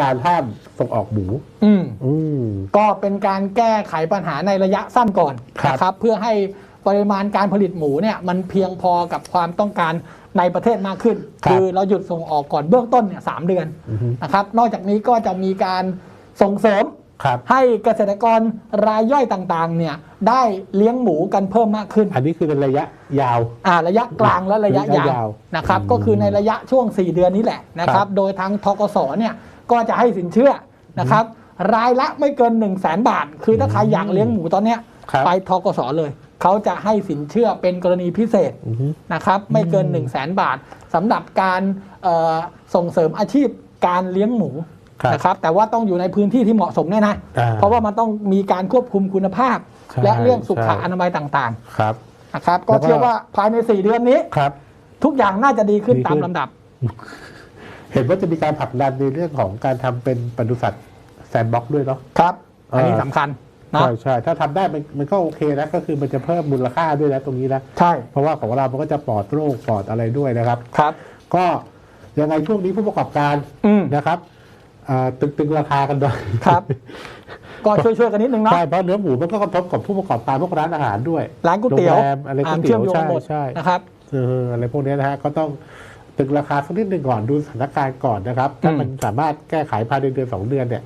การห้ามส่งออกหมูอืมอืม ก็เป็นการแก้ไขปัญหาในระยะสั้นก่อนครับ นะครับ เพื่อให้ปริมาณการผลิตหมูเนี่ยมันเพียงพอกับความต้องการในประเทศมากขึ้นครับอเราหยุดส่งออกก่อนเบื้องต้นเนี่ยสามเดือนอือฮึ นะครับ นอกจากนี้ก็จะมีการส่งเสริม ครับ ให้เกษตรกรรายย่อยต่างๆ เนี่ยได้เลี้ยงหมูกันเพิ่มมากขึ้น อันนี้คือในระยะยาว อ่าระยะกลางและระยะระยะยาวยาวนะครับ อืมก็คือในระยะช่วง 4 เดือนนี้แหละนะคครัรับ บ โดยทางทกสเนี่ย ก็จะให้สินเชื่อนะครับ รายละไม่เกิน1 0 0 0 0แสนบาท คือถ้าใครอยากเลี้ยงหมูตอนเนี้ยครับไปทกสเลย เขาจะให้สินเชื่อเป็นกรณีพิเศษอือฮึนะครับ ไม่เกิน1 0 0 0 0แสนบาทสำหรับการเอ่อส่งเสริมอาชีพการเลี้ยงหมูครับนะครับแต่ว่าต้องอยู่ในพื้นที่ที่เหมาะสมเนี่ยนะอ่าเพราะว่ามันต้องมีการควบคุมคุณภาพใช่และเรื่องสุขใช่อนามัยต่างๆครับนะครับก็แล้วก็เชื่อว่าภายใน 4 เดือนนี้ครับ ทุกอย่างน่าจะดีขึ้นดีขึ้นตามลำดับ เห็นว่าจะมีการผลักดันในเรื่องของการทำเป็นปศุสัตว์แซนบ็อกด้วยเนาะครับ อันนี้เอ่อสำคัญนะใช่ใช่ถ้าทำได้มันมันก็โอเคนะก็คือมันจะเพิ่มมูลค่าด้วยนะตรงนี้นะใช่เพราะว่าของเรามันก็จะปลอดโรคปลอดอะไรด้วยนะครับครับ ก็ยังไงช่วงนี้ผู้ประกอบการอืมนะครับอ่าตึงตึงราคากันหน่อยครับ ก็ช่วยๆกันนิดนึงเนาะใช่เพราะเนื้อหมูมันก็กระทบกับผู้ประกอบการพวกร้านอาหารด้วย ร้านก๋วยเตี๋ยวโรงแรมอะไรก๋วยเตี๋ยวอ่าเชื่อมโยงใช่หมดใช่นะครับเอออะไรพวกนี้นะฮะก็ต้อง ตึงราคาสักนิดหนึ่งก่อนดูสถานการณ์ก่อนนะครับ ถ้าอืมมันสามารถแก้ไขภายในเดือนสองเดือนเนี่ย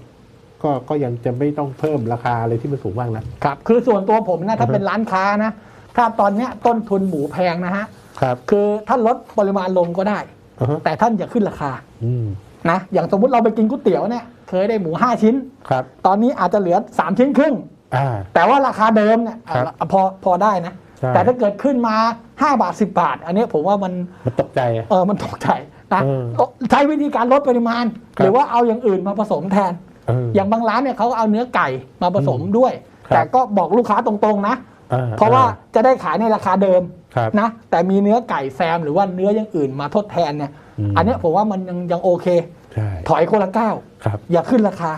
ก็ก็ยังจะไม่ต้องเพิ่มราคาอะไรที่มันสูงมากนะครับ คือส่วนตัวผมนะถ้าอือฮึเป็นร้านค้านะถ้าตอนเนี้ยต้นทุนหมูแพงนะฮะครับ คือท่านลดปริมาณลงก็ได้อือฮึแต่ท่านอย่าขึ้นราคาอืมนะอย่างสมมุติเราไปกินก๋วยเตี๋ยวเนี่ยเคยได้หมู5ชิ้นครับตอนนี้อาจจะเหลือ3ชิ้นครึ่ง อ่า แต่ว่าราคาเดิมเนี่ยครับอะพอพอได้นะ ใช่ แต่ถ้าเกิดขึ้นมา 5 บาท 10 บาท อันเนี้ยผมว่ามันมันตกใจอะ เออมันตกใจนะเออใช้วิธีการลดปริมาณ ครับ หรือว่าเอาอย่างอื่นมาผสมแทน เออ อย่างบางร้านเนี่ยเขาเอาเนื้อไก่มาผสมด้วย ครับ แต่ก็บอกลูกค้าตรงๆนะ อ่เพราะว่าจะได้ขายในราคาเดิมครับ นะ แต่มีเนื้อไก่แซมหรือว่าเนื้ออย่างอื่นมาทดแทนเนี่ย อืม อันเนี้ยผมว่ามันยังยังโอเค ใช่ถอยคนละก้าวครับ อย่าขึ้นราคา